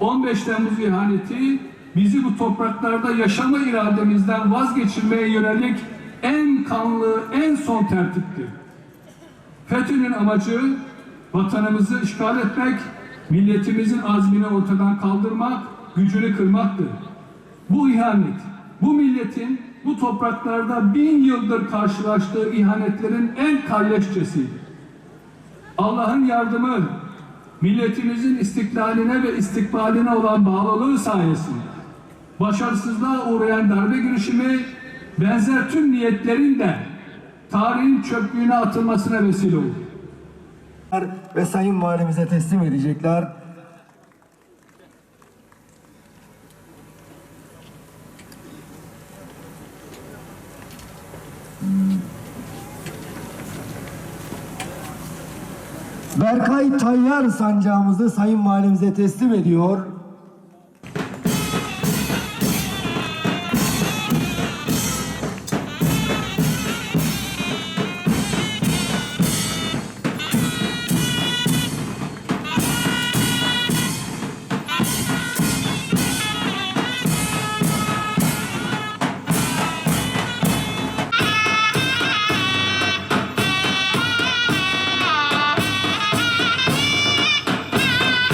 15 Temmuz ihaneti bizi bu topraklarda yaşama irademizden vazgeçirmeye yönelik en kanlı, en son tertipti. FETÖ'nün amacı vatanımızı işgal etmek, milletimizin azmini ortadan kaldırmak, gücünü kırmaktı. Bu ihanet, bu milletin bu topraklarda bin yıldır karşılaştığı ihanetlerin en kalleşçesiydi. Allah'ın yardımı milletimizin istiklaline ve istikbaline olan bağlılığı sayesinde başarısızlığa uğrayan darbe girişimi benzer tüm niyetlerin de tarihin çöplüğüne atılmasına vesile oldu. ve Sayın Valimize teslim edecekler. Berkay Tayyar sancağımızı Sayın Valimize teslim ediyor.